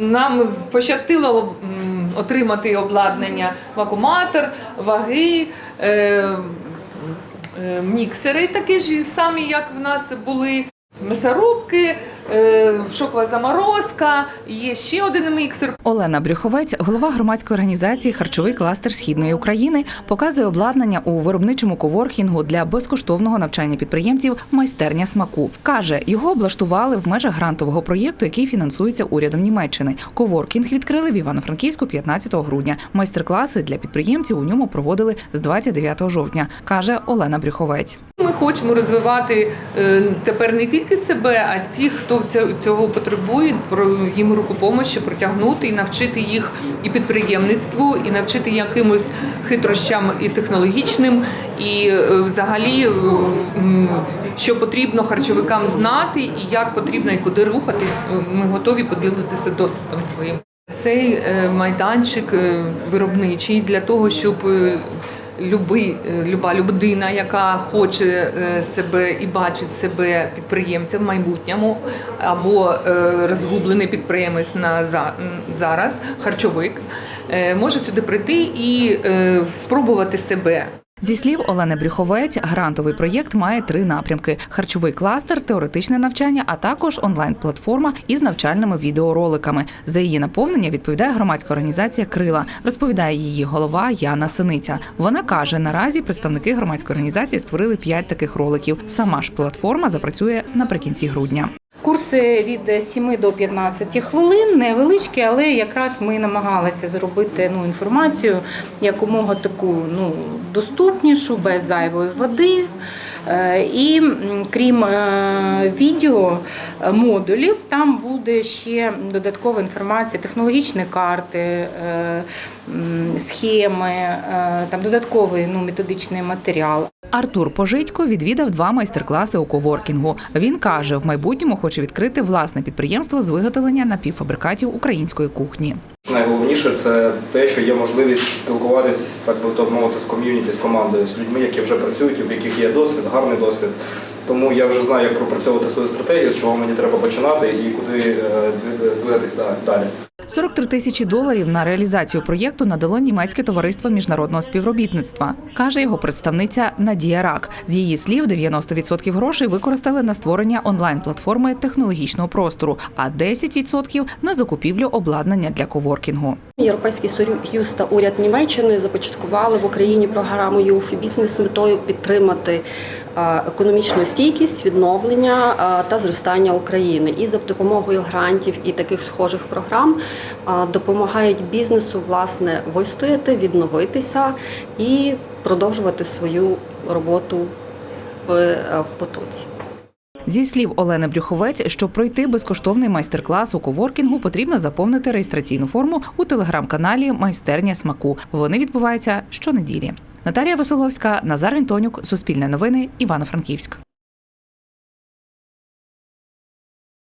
Нам пощастило отримати обладнання вакууматор, ваги, е, е, міксери такі ж самі, як в нас були. М'ясорубки, шокова заморозка, є ще один міксер. Олена Брюховець, голова громадської організації Харчовий кластер Східної України, показує обладнання у виробничому коворкінгу для безкоштовного навчання підприємців майстерня смаку. каже, його облаштували в межах грантового проєкту, який фінансується урядом Німеччини. Коворкінг відкрили в Івано-Франківську 15 грудня. Майстер-класи для підприємців у ньому проводили з 29 жовтня, каже Олена Брюховець. Ми хочемо розвивати е, тепер не тільки себе, а ті, хто цього потребує, про їм руку помощі протягнути і навчити їх і підприємництву, і навчити якимось хитрощам і технологічним, і е, взагалі, е, що потрібно харчовикам знати, і як потрібно і куди рухатись. Ми готові поділитися досвідом своїм. Цей майданчик виробничий для того, щоб люби, е, люба людина, яка хоче е, себе і бачить себе підприємцем в майбутньому, або е, розгублений підприємець на зараз, харчовик, може сюди прийти і спробувати себе. Зі слів Олени Брюховець, грантовий проєкт має три напрямки: харчовий кластер, теоретичне навчання, а також онлайн-платформа із навчальними відеороликами. За її наповнення відповідає громадська організація Крила, розповідає її голова Яна Синиця. Вона каже, наразі представники громадської організації створили п'ять таких роликів. Сама ж платформа запрацює наприкінці грудня. Курси від 7 до 15 хвилин, невеличкі, але якраз ми намагалися зробити ну, інформацію якомога таку ну, доступнішу, без зайвої води. Е, І крім е, відео е, модулів, там буде ще додаткова інформація, технологічні карти, схеми, там додатковий ну, методичний матеріал. Артур Пожитько відвідав два майстер-класи у коворкінгу. Він каже, в майбутньому хоче відкрити власне підприємство з виготовлення напівфабрикатів української кухні. Найголовніше це те, що є можливість спілкуватися, так би то мовити, з ком'юніті, з командою, з людьми, які вже працюють, у яких є досвід, гарний досвід. Тому я вже знаю, як пропрацьовувати свою стратегію, з чого мені треба починати і куди е, двигатись далі. 43 тисячі доларів на реалізацію проєкту надало німецьке товариство міжнародного співробітництва, каже його представниця Надія Рак. З її слів, 90% грошей використали на створення онлайн-платформи технологічного простору, а 10% – на закупівлю обладнання для коворкінгу. Європейський Союз та уряд Німеччини започаткували в Україні програму «Youth Business» з метою підтримати економічну стійкість, відновлення е, та зростання України. І за допомогою грантів і таких схожих програм е, допомагають бізнесу власне вистояти, відновитися і продовжувати свою роботу в, е, в потоці. Зі слів Олени Брюховець, щоб пройти безкоштовний майстер-клас у коворкінгу, потрібно заповнити реєстраційну форму у телеграм-каналі Майстерня смаку. Вони відбуваються щонеділі. Наталія Василовська, Назар Вінтонюк, Суспільне новини, Івано-Франківськ.